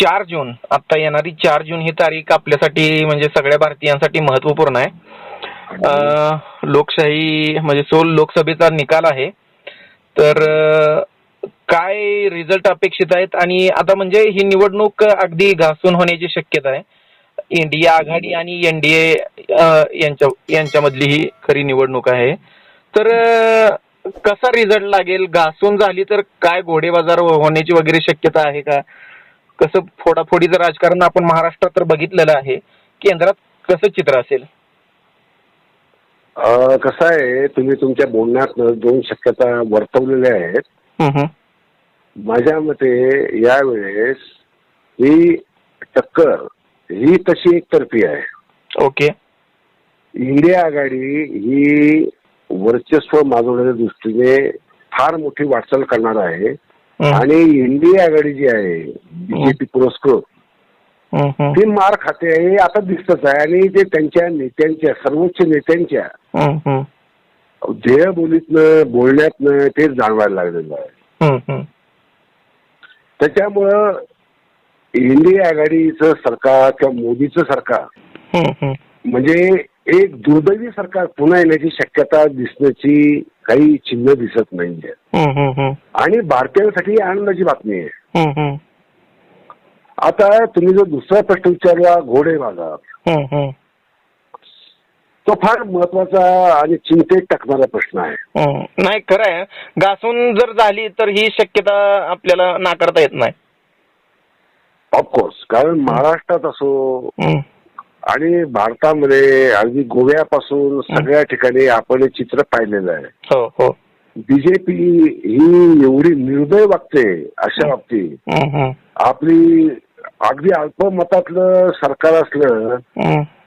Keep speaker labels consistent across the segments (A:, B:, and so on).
A: चार जून. आता येणारी चार जून ही तारीख आपल्यासाठी म्हणजे सगळ्या भारतीयांसाठी महत्त्वपूर्ण आहे. लोकशाही म्हणजे सोल लोकसभेचा निकाल आहे. तर काय रिझल्ट अपेक्षित आहेत? आणि आता म्हणजे ही निवडणूक अगदी घासून होण्याची शक्यता आहे. इंडिया आघाडी आणि एनडीए यांच्या यांच्यामधली ही खरी निवडणूक आहे. तर कसा रिझल्ट लागेल? घासून झाली तर काय घोडेबाजार होण्याची वगैरे शक्यता आहे का? कसं फोडाफोडीचं राजकारण आपण महाराष्ट्रात तर बघितलेलं आहे केंद्रात कसं चित्र असेल?
B: कसं आहे तुम्ही तुमच्या बोलण्यात दोन शक्यता वर्तवलेल्या आहेत. माझ्या मते यावेळेस ही टक्कर ही तशी एकतर्फी आहे.
A: ओके.
B: इंडिया आघाडी ही वर्चस्व माजवण्याच्या दृष्टीने फार मोठी वाटचाल करणार आहे. आणि इंडिया आघाडी जी आहे बीजेपी पुरस्कृत ती मार खाते हे आता दिसतच आहे. आणि ते त्यांच्या नेत्यांच्या सर्वोच्च नेत्यांच्या देहबोलीतनं बोलण्यातनं ते जाणवायला लागलेलं आहे. त्याच्यामुळं इंडिया आघाडीचं सरकार किंवा मोदीचं सरकार. म्हणजे एक दुर्दैवी सरकार पुन्हा येण्याची शक्यता दिसण्याची काही चिन्ह दिसत नाहीये. आणि भारतीयांसाठी आनंदाची बातमी आहे. आता तुम्ही जो दुसरा प्रश्न विचारला घोडे बाजार. तो फार महत्त्वाचा आणि चिंतेत टाकणारा प्रश्न आहे.
A: नाही खरं आहे घासून जर झाली तर ही शक्यता आपल्याला नाकारता येत नाही
B: ऑफकोर्स कारण महाराष्ट्रात असो आणि भारतामध्ये अगदी गोव्यापासून सगळ्या ठिकाणी आपण हे चित्र पाहिलेलं आहे.
A: हो हो.
B: बीजेपी ही एवढी निर्दय वागते अशा बाबतीत. आपली अगदी अल्पमतातलं सरकार असलं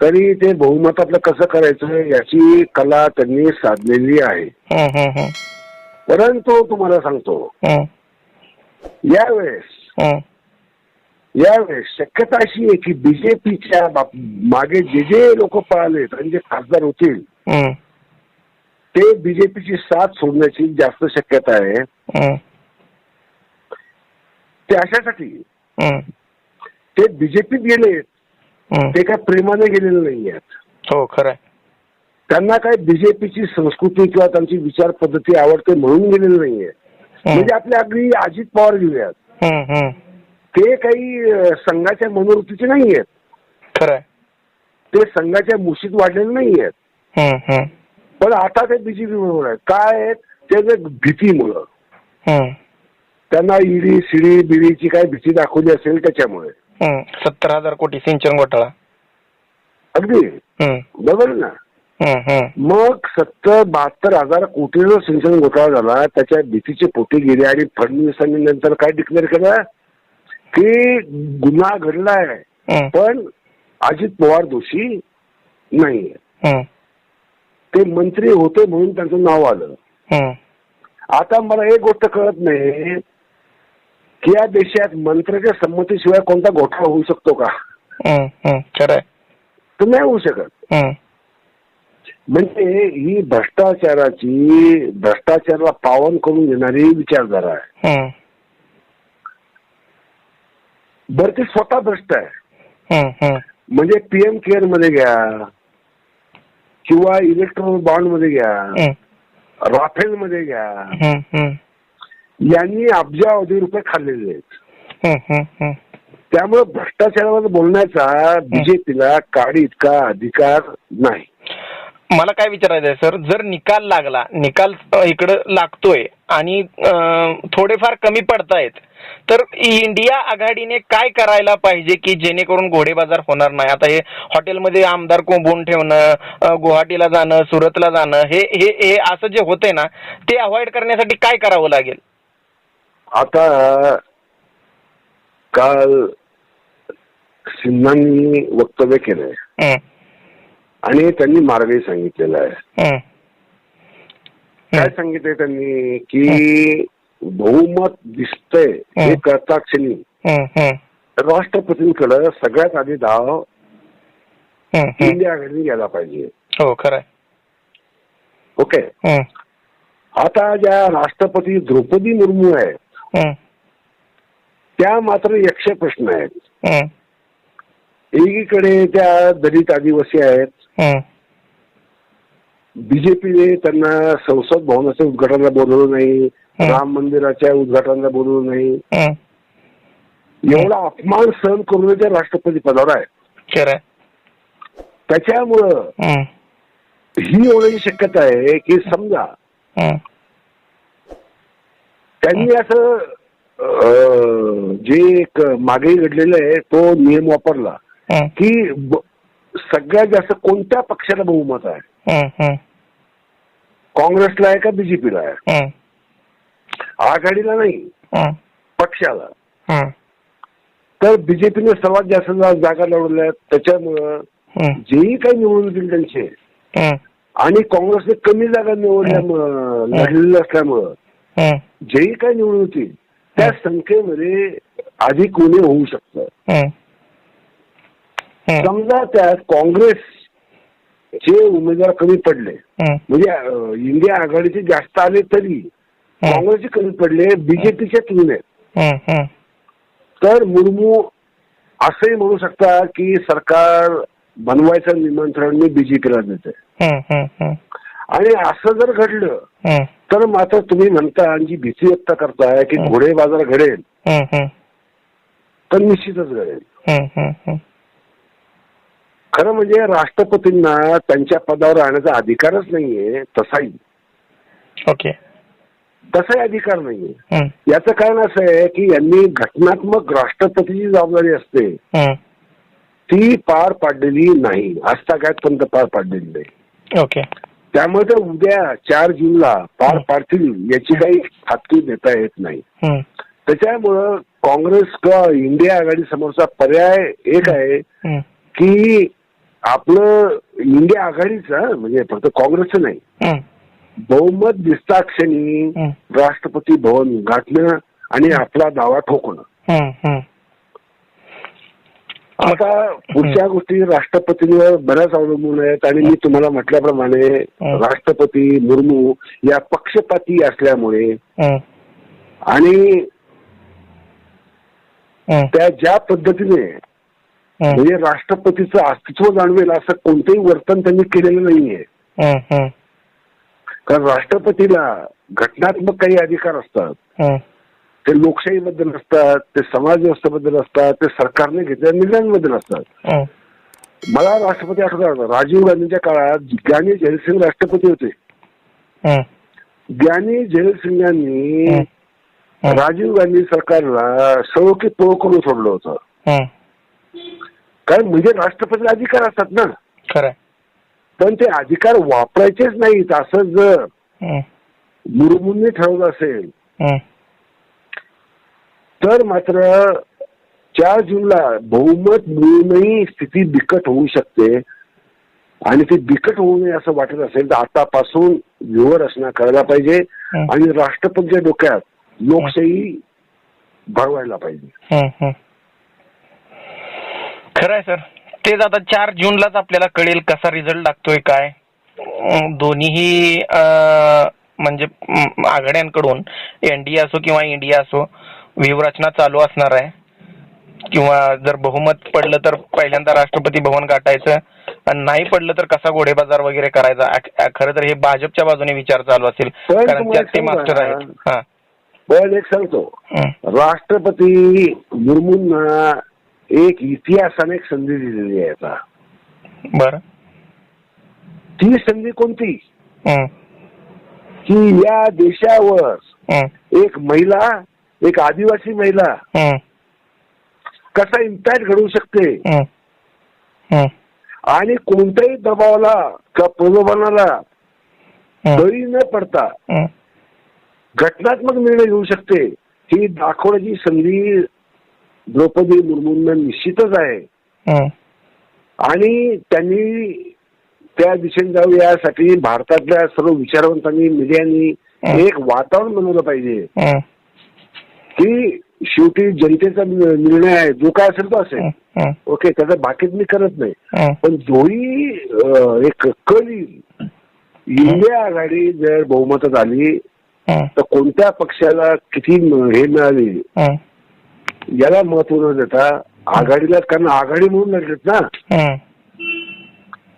B: तरी ते बहुमतातलं कसं करायचं याची कला त्यांनी साधलेली आहे. परंतु तुम्हाला सांगतो यावेळेस. यावेळेस शक्यता अशी आहे की बीजेपीच्या मागे जे जे लोक पळालेत आणि जे खासदार होतील ते बीजेपीची साथ सोडण्याची जास्त शक्यता आहे. ते अशासाठी ते बीजेपीत गेले. ते काय प्रेमाने गेलेले नाही आहेत.
A: हो खरं
B: त्यांना काय बीजेपीची संस्कृती किंवा त्यांची विचार पद्धती आवडते म्हणून गेलेले नाहीये म्हणजे आपले अगदी अजित पवार घेऊयात. ते काही संघाच्या मनोवृत्तीचे नाही आहेत
A: खरं
B: ते संघाच्या मुशीत वाढलेले नाही आहेत पण आता ते बीजेपी बरोबर आहेत. काय आहेत? ते जे भीतीमुळं.
A: हम्म,
B: त्यांना ईडी सीडी बिडीची काय भीती दाखवली असेल त्याच्यामुळे.
A: सत्तर हजार कोटी सिंचन घोटाळा.
B: अगदी. बरोबर ना. मग सत्तर बहात्तर हजार कोटीचा सिंचन घोटाळा झाला त्याच्या भीतीचे पोटी गेले आणि फडणवीसांनी नंतर काय डिक्लेअर केलं? की गुन्हा घडलाय पण अजित पवार दोषी नाहीये. ते मंत्री होते म्हणून त्यांचं नाव आलं. आता मला एक गोष्ट कळत नाही. की या देशात मंत्र्याच्या संमतीशिवाय कोणता घोटाळा होऊ शकतो का? नाही होऊ शकत. म्हणजे ही भ्रष्टाचाराची भ्रष्टाचाराला पावन करून घेणारी विचारधारा आहे. बरं ती स्वतः भ्रष्ट आहे. म्हणजे पीएम केअरमध्ये घ्या किंवा इलेक्ट्रॉनिक बॉन्डमध्ये घ्या राफेल मध्ये घ्या. यांनी अब्जावधी रुपये खाल्लेले आहेत. त्यामुळे भ्रष्टाचारावर बोलण्याचा बीजेपीला काडी इतका अधिकार नाही
A: मला काय विचारायचं आहे सर? जर निकाल लागला निकाल इकडं लागतोय आणि थोडेफार कमी पडतायत तर इंडिया आघाडीने काय करायला पाहिजे की जेणेकरून घोडेबाजार होणार नाही? आता हे हॉटेलमध्ये आमदार कोंबून ठेवणं गुवाहाटीला जाणं सुरतला जाणं हे हे हे असं जे होतंय ना ते अवॉइड करण्यासाठी काय करावं लागेल?
B: आता काल सिन्हांनी वक्तव्य केलंय.
A: हं,
B: आणि त्यांनी मार्गही सांगितलेला आहे
A: हं.
B: काय सांगितलंय त्यांनी की बहुमत दिसतंय हे. करता क्षणी. राष्ट्रपतींकडे सगळ्यात आधी धाव. इंडिया आघाडीने घ्यायला पाहिजे
A: हो खरं.
B: ओके आता ज्या राष्ट्रपती द्रौपदी मुर्मू आहेत
A: हं.
B: त्या मात्र यक्ष प्रश्न आहेत एकीकडे त्या दलित आदिवासी आहेत बीजेपीने त्यांना संसद भवनाच्या उद्घाटनाला बोलवलं नाही. राम मंदिराच्या उद्घाटनाला बोलवलं नाही.
A: हम्म.
B: एवढा अपमान सहन करून ते राष्ट्रपती पदावर आहे. त्याच्यामुळं
A: हम्म,
B: ही होण्याची शक्यता आहे की समजा
A: हम्म,
B: त्यांनी असं जे एक मागे घडलेलं आहे तो नियम वापरला की सगळ्यात जास्त कोणत्या पक्षाला बहुमत आहे? काँग्रेसला आहे का बीजेपीला आहे? आघाडीला नाही पक्षाला. तर बीजेपीने सर्वात जास्त जागा लढवल्या. त्याच्यामुळं जेही काही निवडून येतील त्यांचे आणि काँग्रेसने कमी जागा निवडल्यामुळं लढलेल्या असल्यामुळं जेही काही निवडून येतील त्या संख्येमध्ये अधिक कोणी होऊ शकतं? समजा त्यात काँग्रेस चे उमेदवार कमी पडले. म्हणजे इंडिया आघाडीचे जास्त आले तरी काँग्रेसचे कमी पडले बीजेपीच्या तुलनेत तर मुर्मू असंही म्हणू शकता की सरकार बनवायचं निमंत्रण मी बीजेपीला देते आणि असं जर घडलं तर मात्र तुम्ही म्हणता आणि जी भीती व्यक्त करताय की घोडे बाजार घडेल तर निश्चितच घडेल. खरं म्हणजे राष्ट्रपतींना त्यांच्या पदावर राहण्याचा अधिकारच नाहीये तसाही.
A: ओके.
B: तसाही अधिकार नाहीये. याचं कारण असं आहे की यांनी घटनात्मक राष्ट्रपतीची जबाबदारी असते. ती पार पाडलेली नाही. आजतागायतपर्यंत पार पाडलेली नाही.
A: ओके.
B: त्यामुळे तर उद्या चार जूनला पार पाडतील याची काही खात्री देता येत नाही. त्याच्यामुळं काँग्रेस किंवा इंडिया आघाडी समोरचा पर्याय एक आहे की आपलं इंडिया आघाडीचं म्हणजे फक्त काँग्रेसचं नाही. बहुमत दिसता क्षणी
A: हम्म.
B: राष्ट्रपती भवन गाठणं आणि आपला दावा ठोकणं. आता पुढच्या गोष्टी राष्ट्रपतींवर बऱ्याच अवलंबून आहेत आणि मी तुम्हाला म्हटल्याप्रमाणे. राष्ट्रपती मुर्मू या पक्षपाती असल्यामुळे आणि त्या ज्या पद्धतीने म्हणजे राष्ट्रपतीचं अस्तित्व जाणवेल असं कोणतंही वर्तन त्यांनी केलेलं नाहीये. कारण राष्ट्रपतीला घटनात्मक काही अधिकार असतात. ते लोकशाहीबद्दल असतात ते समाज व्यवस्थेबद्दल असतात ते सरकारने घेतलेल्या निर्णयांबद्दल असतात. मला राष्ट्रपती आठवतात राजीव गांधीच्या काळात ज्ञानी जयसिंग राष्ट्रपती होते. ज्ञानी
A: हम्म,
B: राजीव गांधी सरकारला सळो की पळो करून सोडलं होतं. कारण म्हणजे राष्ट्रपतीला अधिकार असतात ना.
A: खरंय.
B: पण ते अधिकार वापरायचेच नाहीत असं जर मुर्मूंनी ठरवलं असेल. तर मात्र चार जूनला बहुमत मिळूनही स्थिती बिकट होऊ शकते. आणि ती बिकट होऊ नये असं वाटत असेल तर आतापासून असणं करायला पाहिजे. आणि राष्ट्रपतीच्या डोक्यात लोकशाही भरवायला पाहिजे.
A: हम्म. खरंय सर तेच आता चार जूनलाच आपल्याला कळेल कसा रिझल्ट लागतोय काय. दोन्हीही म्हणजे आघाड्यांकडून एनडीए असो किंवा इंडिया असो व्यूहरचना चालू असणार आहे. किंवा जर बहुमत पडलं तर पहिल्यांदा राष्ट्रपती भवन गाठायचं आणि नाही पडलं तर कसा घोडेबाजार वगैरे करायचा? खरं तर हे भाजपच्या बाजूने विचार चालू असेल कारण त्यात ते मास्टर? आहेत. हा.
B: पण एक सांगतो. राष्ट्रपती मुर्मूंना एक इतिहासाने एक संधी दिलेली आहे आता
A: बरं
B: ती संधी कोणती. की या देशावर. एक महिला एक आदिवासी महिला. कसा इम्पॅक्ट घडवू शकते. आणि कोणत्याही दबावाला किंवा प्रलोभनाला. बळी न पडता. घटनात्मक निर्णय घेऊ शकते ही दाखवण्याची संधी द्रौपदी मुर्मूंना निश्चितच आहे
A: हं.
B: आणि त्यांनी त्या दिशेने जाऊ यासाठी भारतातल्या सर्व विचारवंतांनी मीडियानी. एक वातावरण बनवलं पाहिजे. की शेवटी जनतेचा निर्णय आहे जो काय असेल तो असेल. ओके त्याचा बाकीत मी करत नाही. पण जोही एक कल येईल इंडिया आघाडी जर बहुमतात आली. तर कोणत्या पक्षाला किती हे मिळाली. याला महत्त्व न देता आघाडीला कारण आघाडी म्हणून लढलेत ना.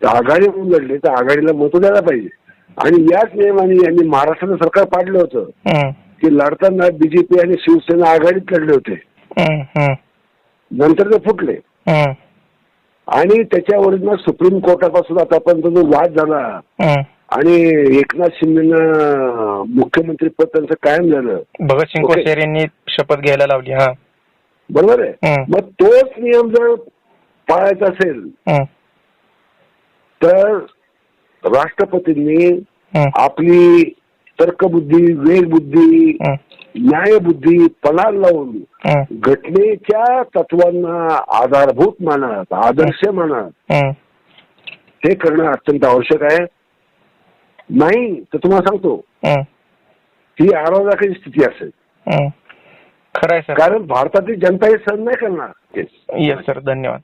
B: तर आघाडी म्हणून लढले तर आघाडीला महत्त्व द्यायला पाहिजे. आणि याच नियमाने यांनी महाराष्ट्राचं सरकार पाडलं होतं. की लढताना बीजेपी आणि शिवसेना आघाडीत लढले होते. नंतर ते फुटले. आणि त्याच्यावरून सुप्रीम कोर्टापासून आतापर्यंत जो वाद झाला. आणि एकनाथ शिंदेनं मुख्यमंत्रीपद त्यांचं कायम झालं.
A: भगतसिंग. कोश्यारी यांनी शपथ घ्यायला लावली हा.
B: बरोबर आहे. मग तोच नियम जर पाळायचा असेल तर राष्ट्रपतींनी आपली तर्कबुद्धी वेगबुद्धी न्यायबुद्धी पणाला लावून घटनेच्या तत्वांना आधारभूत मानत आदर्श मानत. हे. करणं अत्यंत आवश्यक आहे. नाही तर तुम्हाला सांगतो ही. आरोग्याची स्थिती असेल.
A: हम्म. खरं आहे सर.
B: कारण भारतातील जनता हे सहन नाही करणार.
A: येस सर धन्यवाद.